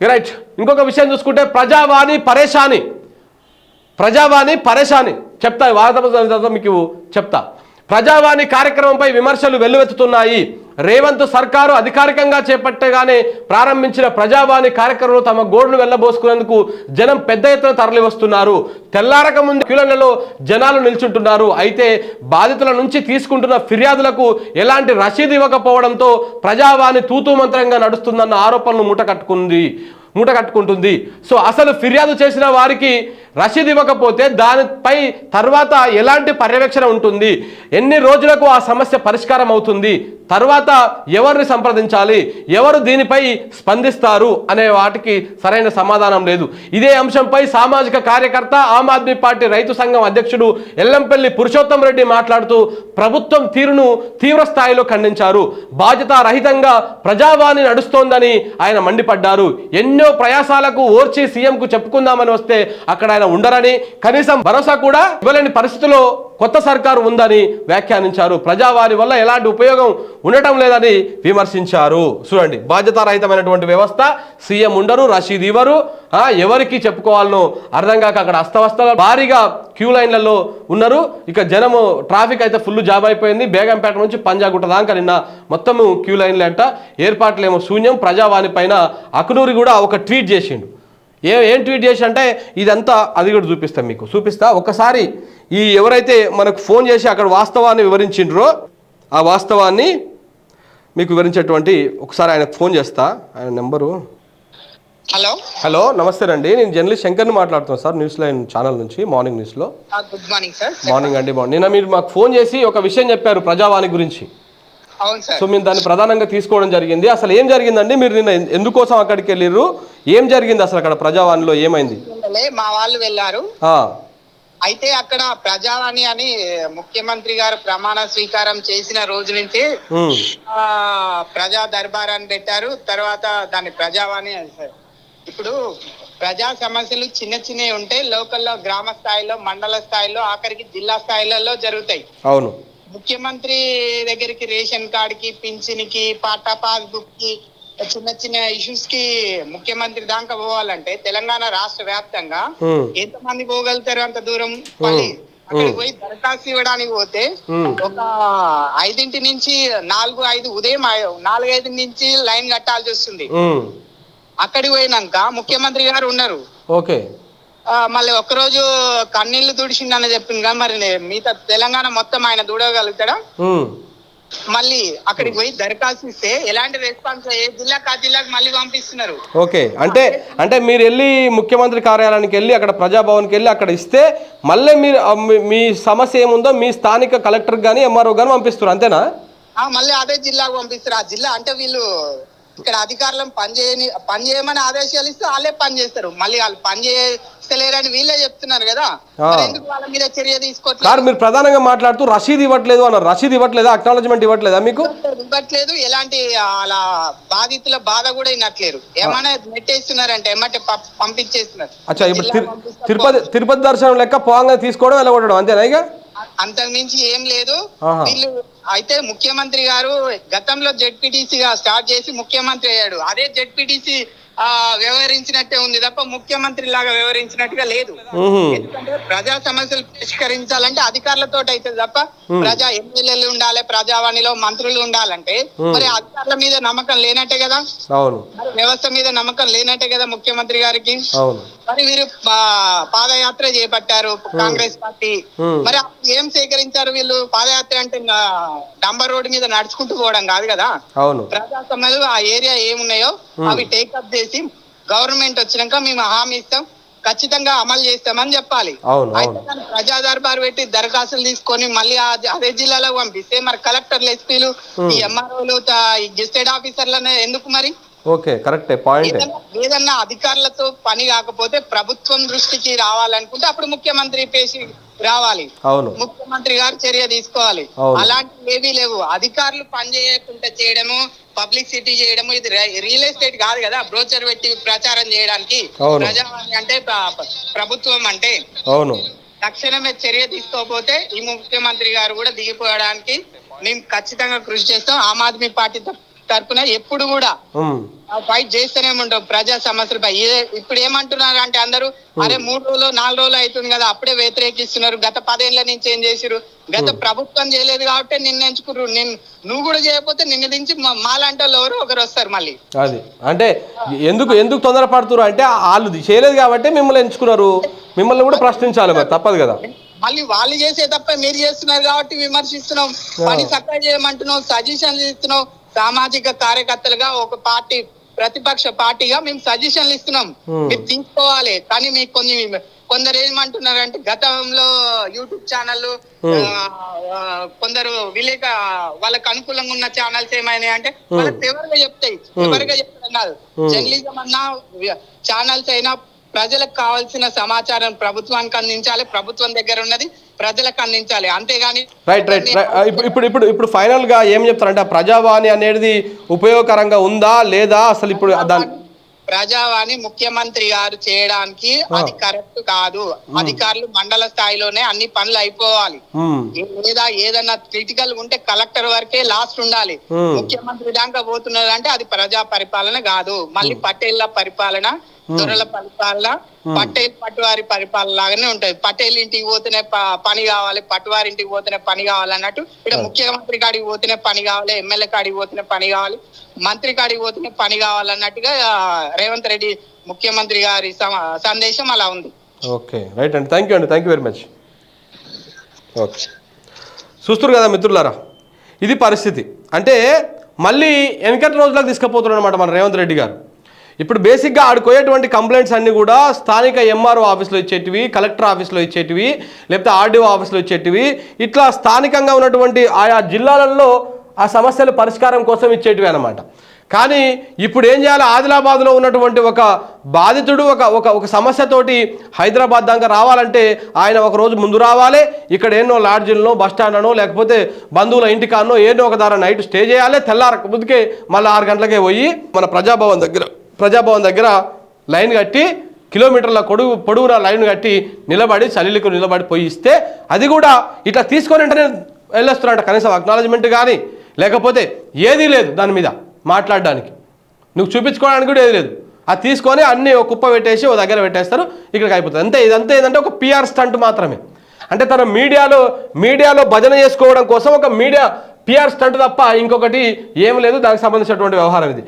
Right ఇంకొక విషయం చూసుకుంటే ప్రజావాణి పరేషాని. ప్రజావాణి పరేషాని. చెప్తా వార్త మీకు చెప్తా. ప్రజావాణి కార్యక్రమంపై విమర్శలు వెల్లువెత్తుతున్నాయి. రేవంత్ సర్కారు అధికారికంగా చేపట్టగానే ప్రారంభించిన ప్రజావాణి కార్యక్రమంలో తమ గోడును వెళ్ళబోసుకునేందుకు జనం పెద్ద ఎత్తున తరలి వస్తున్నారు తెల్లారక ముందు క్యూలలో జనాలు నిల్చుంటున్నారు. అయితే బాధితుల నుంచి తీసుకుంటున్న ఫిర్యాదులకు ఎలాంటి రసీదు ఇవ్వకపోవడంతో ప్రజావాణి తూతూ మంత్రంగా నడుస్తుందన్న ఆరోపణలు మూట కట్టుకుంది మూట కట్టుకుంటుంది సో అసలు ఫిర్యాదు చేసిన వారికి రసీదు ఇవ్వకపోతే దానిపై తర్వాత ఎలాంటి పర్యవేక్షణ ఉంటుంది? ఎన్ని రోజులకు ఆ సమస్య పరిష్కారం అవుతుంది? తర్వాత ఎవరిని సంప్రదించాలి? ఎవరు దీనిపై స్పందిస్తారు? అనే వాటికి సరైన సమాధానం లేదు. ఇదే అంశంపై సామాజిక కార్యకర్త ఆమ్ ఆద్మీ పార్టీ రైతు సంఘం అధ్యక్షుడు ఎల్లంపల్లి పురుషోత్తం రెడ్డి మాట్లాడుతూ ప్రభుత్వం తీరును తీవ్ర స్థాయిలో ఖండించారు. బాధ్యతారహితంగా ప్రజావాణి నడుస్తోందని ఆయన మండిపడ్డారు. ఎన్నో ప్రయాసాలకు ఓర్చి సీఎంకు చెప్పుకుందామని వస్తే అక్కడ ఆయన ఉండరని కనీసం భరోసా కూడా ఇవ్వలేని పరిస్థితిలో కొత్త సర్కారు ఉందని వ్యాఖ్యానించారు. ప్రజావాణి వల్ల ఎలాంటి ఉపయోగం ఉండటం లేదని విమర్శించారు. చూడండి బాధ్యతారహితమైనటువంటి వ్యవస్థ సీఎం ఉండరు రషీద్ ఇవ్వరు. ఎవరికి చెప్పుకోవాలనో అర్థం కాక అక్కడ అస్తవస్త భారీగా క్యూ లైన్లలో ఉన్నారు. ఇక జనము ట్రాఫిక్ అయితే ఫుల్ జామ్ అయిపోయింది. బేగంపేట నుంచి పంజాగుట్ట దాకా నిన్న మొత్తము క్యూ లైన్లు అంట. ఏర్పాట్లేమో శూన్యం. ప్రజావాణి పైన అకునూరి కూడా ఒక ట్వీట్ చేసిండు. ఏ ఏం ట్వీట్ చేసి అంటే ఇదంతా అది కూడా చూపిస్తాం మీకు. చూపిస్తా. ఒకసారి ఈ ఎవరైతే మనకు ఫోన్ చేసి అక్కడ వాస్తవాన్ని వివరించిండ్రో ఆ వాస్తవాన్ని మీకు వివరించేటువంటి ఒకసారి ఆయనకు ఫోన్ చేస్తా. ఆయన నెంబరు? హలో? హలో నమస్తే అండి నేను జర్నలిస్ట్ శంకర్ని మాట్లాడుతున్నాను సార్ న్యూస్ లైన్ ఛానల్ నుంచి మార్నింగ్ న్యూస్లో. Good morning sir. మార్నింగ్ అండి మార్నింగ్. నిన్న మీరు మాకు ఫోన్ చేసి ఒక విషయం చెప్పారు ప్రజావాణి గురించి. సో మేము దాన్ని ప్రధానంగా తీసుకోవడం జరిగింది. అసలు ఏం జరిగిందండి? మీరు నిన్న ఎందుకోసం అక్కడికి వెళ్ళిర్రు? ఏం జరిగింది అసలు అక్కడ ప్రజావాణిలో? ఏమైంది? మా వాళ్ళు వెళ్ళారు. అయితే అక్కడ ప్రజావాణి అని ముఖ్యమంత్రి గారు ప్రమాణ స్వీకారం చేసిన రోజు నుంచి ప్రజా దర్బార్ అని పెట్టారు. తర్వాత దాన్ని ప్రజావాణి ఇప్పుడు ప్రజా సమస్యలు చిన్న చిన్నవి ఉంటే లోకల్లో గ్రామ స్థాయిలో మండల స్థాయిలో ఆఖరికి జిల్లా స్థాయిలలో జరుగుతాయి. అవును. ముఖ్యమంత్రి దగ్గరికి రేషన్ కార్డుకి పింఛన్కి పాటా పాస్బుక్కి చిన్న చిన్న ఇష్యూస్కి ముఖ్యమంత్రి దాకా పోవాలంటే తెలంగాణ రాష్ట్ర వ్యాప్తంగా ఎంత మంది పోగలుగుతారు అంత దూరం? మళ్ళీ అక్కడికి పోయి దరఖాస్తు ఇవ్వడానికి పోతే ఒక ఐదింటి నుంచి నాలుగు ఐదు ఉదయం నాలుగైదు నుంచి లైన్ కట్టాల్సి వస్తుంది. అక్కడికి పోయినాక ముఖ్యమంత్రి గారు ఉన్నారు. ఓకే. మళ్ళీ ఒక్కరోజు కన్నీళ్ళు తుడిచిండని చెప్పింది కదా మరి మిగతా తెలంగాణ మొత్తం ఆయన దూడగలుగుతాడా? మళ్ళీ అక్కడికి పోయి దరఖాస్తు ఇస్తే ఎలాంటి రెస్పాన్స్ ఏ జిల్లాకు ఆ జిల్లాకు మళ్ళీ పంపిస్తున్నారు? ఓకే. అంటే అంటే మీరు వెళ్ళి ముఖ్యమంత్రి కార్యాలయానికి వెళ్ళి అక్కడ ప్రజాభవన్కి వెళ్ళి అక్కడ ఇస్తే మళ్ళీ మీరు మీ- సమస్య ఏముందో మీ స్థానిక కలెక్టర్ కానీ ఎంఆర్ఓ కానీ పంపిస్తారు అంతేనా? మళ్ళీ అదే జిల్లాకు పంపిస్తారు. ఆ జిల్లా అంటే వీళ్ళు ఇక్కడ అధికారులను పని చేయని పని చేయమని ఆదేశాలు ఇస్తే వాళ్ళే పని చేస్తారు. మళ్ళీ వాళ్ళు పని చేస్తలేరని వీళ్ళే చెప్తున్నారు కదా. ఎందుకు వాళ్ళ మీద చర్య తీసుకోవట్లేదు సార్ మీరు ప్రధానంగా మాట్లాడుతూ రసీదు ఇవ్వట్లేదు అన్నారు. రసీదు ఇవ్వట్లేదా? అక్నాలజ్మెంట్ ఇవ్వట్లేదా మీకు? ఇవ్వట్లేదు ఎలాంటి అలా బాధితుల బాధ కూడా వినట్లేరు ఏమైనా నెట్టేస్తున్నారంటే ఏమంటే పంపించేస్తున్నారు. అచ్చా ఇప్పుడు. తిరుపతి తిరుపతి దర్శనం లెక్క పోంగా తీసుకోవడం వెళ్ళగొట్టడం అంతేనా ఇక? అంతకు మించి ఏం లేదు. వీళ్ళు అయితే ముఖ్యమంత్రి గారు గతంలో జెడ్పీటీసీ గా స్టార్ట్ చేసి ముఖ్యమంత్రి అయ్యాడు. అదే జెడ్పీటీసీ వ్యవహరించినట్టే ఉంది తప్ప ముఖ్యమంత్రి లాగా వ్యవహరించినట్టుగా లేదు. ఎందుకంటే ప్రజా సమస్యలు పరిష్కరించాలంటే అధికారులతో అయితే తప్ప ప్రజా ఎమ్మెల్యేలు ఉండాలి ప్రజావాణిలో మంత్రులు ఉండాలంటే మరి అధికారుల మీద నమ్మకం లేనట్టే కదా? వ్యవస్థ మీద నమ్మకం లేనట్టే కదా ముఖ్యమంత్రి గారికి? మరి వీరు పాదయాత్ర చేపట్టారు కాంగ్రెస్ పార్టీ. మరి ఏం సేకరించారు వీళ్ళు? పాదయాత్ర అంటే డంబర్ రోడ్డు మీద నడుచుకుంటూ పోవడం కాదు కదా? ప్రజా సమస్యలు ఆ ఏరియా ఏమున్నాయో అవి టేకప్ చేసి గవర్నమెంట్ వచ్చినాక మేము హామీ ఇస్తాం. ఖచ్చితంగా అమలు చేస్తామని చెప్పాలి. అయితే ప్రజా దర్బార్ పెట్టి దరఖాస్తులు తీసుకొని మళ్ళీ అదే జిల్లాలో పంపిస్తే మరి కలెక్టర్లు ఎస్పీలు ఈ ఎంఆర్ఓలు ఈ గెస్టెడ్ ఆఫీసర్లనే ఎందుకు మరి? ఓకే కరెక్టే పాయింటే. ఏదన్నా అధికారులతో పని కాకపోతే ప్రభుత్వం దృష్టికి రావాలనుకుంటే అప్పుడు ముఖ్యమంత్రి పేసి రావాలి. అవును. ముఖ్యమంత్రి గారు చర్య తీసుకోవాలి. అలాంటివి ఏవీ లేవు. అధికారులు పని చేయకుండా చేయడము పబ్లిసిటీ చేయడము ఇది రియల్ ఎస్టేట్ కాదు కదా. బ్రోచర్ పెట్టి ప్రచారం చేయడానికి. ప్రజావాణి అంటే ప్ర- ప్రభుత్వం అంటే అవును. తక్షణమే చర్య తీసుకోకపోతే ఈ ముఖ్యమంత్రి గారు కూడా దిగిపోవడానికి మేము ఖచ్చితంగా కృషి చేస్తాం. ఆమ్ ఆద్మీ పార్టీ తరఫున తరపున ఎప్పుడు కూడా ఫైట్ చేస్తూనే ఉంటాం. ప్రజా సమస్యలపై. ఇప్పుడు ఏమంటున్నారు అంటే అందరూ అరే మూడు రోజులు నాలుగు రోజులు అవుతుంది కదా అప్పుడే వ్యతిరేకిస్తున్నారు. గత పదేళ్ళ నుంచి ఏం చేసిరు గత ప్రభుత్వం చేయలేదు కాబట్టి నిన్ను ఎంచుకుర్రు నిన్ను నువ్వు కూడా చేయకపోతే నిన్ను దించి మా- మాలాంటి వాళ్ళు ఎవరు ఒకరు వస్తారు మళ్ళీ. అది. అంటే ఎందుకు ఎందుకు తొందరపడుతున్నారు అంటే వాళ్ళు చేయలేదు కాబట్టి మిమ్మల్ని ఎంచుకున్నారు. మిమ్మల్ని కూడా ప్రశ్నించాలి మరి తప్పదు కదా. మళ్ళీ వాళ్ళు చేసే తప్ప మీరు చేస్తున్నారు కాబట్టి విమర్శిస్తున్నాం. పని చక్కగా చేయమంటున్నాం సజెషన్లు ఇస్తున్నాం. సామాజిక కార్యకర్తలుగా ఒక పార్టీ ప్రతిపక్ష పార్టీగా మేము సజెషన్లు ఇస్తున్నాం. Hmm. మీరు తీసుకోవాలి. కానీ మీకు కొన్ని కొందరు ఏమంటున్నారంటే గతంలో యూట్యూబ్ ఛానల్ కొందరు విలేక వాళ్ళకి అనుకూలంగా ఉన్న ఛానల్స్ ఏమైనాయి అంటే వాళ్ళకి ఫేవర్గా చెప్తాయి ఫేవర్గా చెప్తాం కాదు. జర్నలిజం అన్నా ఛానల్స్ అయినా ప్రజలకు కావాల్సిన సమాచారం ప్రభుత్వానికి అందించాలి. ప్రభుత్వం దగ్గర ఉన్నది. ప్రజలకు అందించాలి. అంతేగాని రైట్ రైట్ ఇప్పుడు ఇప్పుడు ఇప్పుడు ఫైనల్గా ఏం చెప్తారంటే ప్రజావాణి అనేది ఉపయోగకరంగా ఉందా లేదా అసలు ఇప్పుడు దాని ప్రజావాణి ముఖ్యమంత్రి గారు చేయడానికి అది కరెక్ట్ కాదు. అధికారులు మండల స్థాయిలోనే అన్ని పనులు అయిపోవాలి. ఉమ్, లేదా ఏదన్నా క్రిటికల్ ఉంటే కలెక్టర్ వరకే లాస్ట్ ఉండాలి. Hmm. ముఖ్యమంత్రి దాకా పోతున్నది అంటే అది ప్రజా పరిపాలన కాదు. మళ్ళీ పటేళ్ళ పరిపాలన దొరల పరిపాలన పటేల్ పట్టువారి పరిపాలన లాగానే ఉంటది. పటేల్ ఇంటికి పోతేనే పని కావాలి పట్టువారి ఇంటికి పోతేనే పని కావాలి అన్నట్టు ఇక్కడ ముఖ్యమంత్రి కాడికి పోతేనే పని కావాలి ఎమ్మెల్యే కాడికి పోతేనే పని కావాలి మంత్రి కాడికి పోతేనే పని కావాలన్నట్టుగా రేవంత్ రెడ్డి ముఖ్యమంత్రి గారి సందేశం అలా ఉంది. ఓకే రైట్ అండి. థ్యాంక్ యూ అండి. Thank you very much. Okay. చూస్తారు కదా మిత్రులారా ఇది పరిస్థితి. అంటే మళ్ళీ వెనకటి రోజులకు తీసుకుపోతున్నాడు అనమాట మన రేవంత్ రెడ్డి గారు. ఇప్పుడు బేసిక్గా ఆడుకోయేటువంటి కంప్లైంట్స్ అన్నీ కూడా స్థానిక ఎంఆర్ఓ ఆఫీస్లో ఇచ్చేటివి కలెక్టర్ ఆఫీస్లో ఇచ్చేటివి లేకపోతే ఆర్డీఓ ఆఫీస్లో ఇచ్చేటివి. ఇట్లా స్థానికంగా ఉన్నటువంటి ఆయా జిల్లాలలో ఆ సమస్యల పరిష్కారం కోసం ఇచ్చేటివి అనమాట కానీ ఇప్పుడు ఏం చేయాలి? ఆదిలాబాద్లో ఉన్నటువంటి ఒక బాధితుడు ఒక ఒక ఒక సమస్యతోటి హైదరాబాద్ దాకా రావాలంటే ఆయన ఒక రోజు ముందు రావాలి. ఇక్కడ ఎన్నో లాడ్జిల్నో బస్ స్టాండ్నో లేకపోతే బంధువుల ఇంటికానో ఏదో ఒక ధర నైట్ స్టే చేయాలి. తెల్లారక ముందుకే మళ్ళీ ఆరు గంటలకే పోయి మన ప్రజాభవన్ దగ్గర ప్రజాభవన్ దగ్గర లైన్ కట్టి కిలోమీటర్ల కొడుగు పొడుగున లైన్ కట్టి నిలబడి చలిలకు నిలబడి పోయి ఇస్తే అది కూడా ఇట్లా తీసుకొని వెంటనే వెళ్ళొస్తున్నారంట కనీసం అక్నాలజ్మెంట్ కానీ లేకపోతే ఏదీ లేదు దాని మీద మాట్లాడడానికి. నువ్వు చూపించుకోవడానికి కూడా ఏది లేదు. అది తీసుకొని అన్నీ ఒక కుప్ప పెట్టేసి ఓ దగ్గర పెట్టేస్తారు ఇక్కడికి అయిపోతుంది. అంతే ఇదంతా ఏంటంటే ఒక పిఆర్ స్టంట్ మాత్రమే. అంటే తన మీడియాలో మీడియాలో భజన చేసుకోవడం కోసం ఒక మీడియా పిఆర్ స్టంట్ తప్ప ఇంకొకటి ఏం లేదు. దానికి సంబంధించినటువంటి వ్యవహారం ఇది.